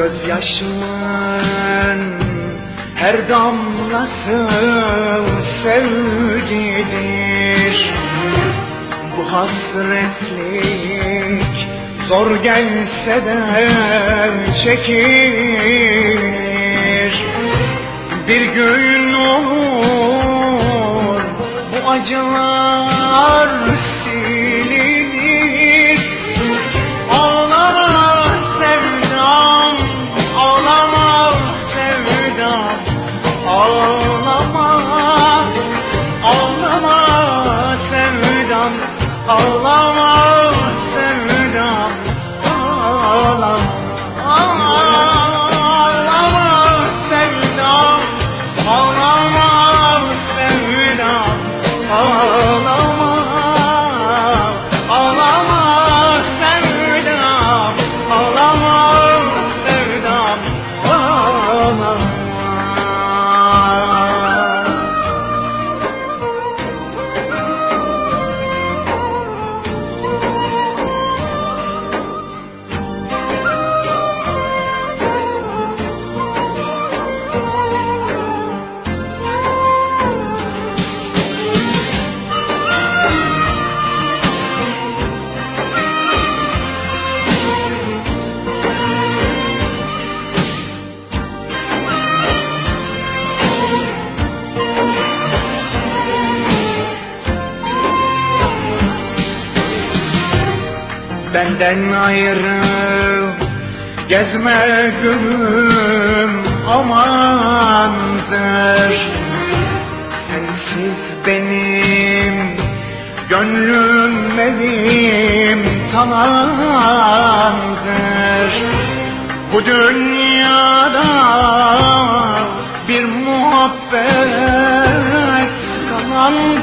Gözyaşımın her damlası sevgidir. Bu hasretlik zor gelse de çekilir. Bir gün olur bu acılar Ağlama, ağlama sevdam Ağlama benden ayrı Gezme gönlüm amandır. Sensiz benim gönlüm benim talandır Bu dünyada bir muhabbet kalandır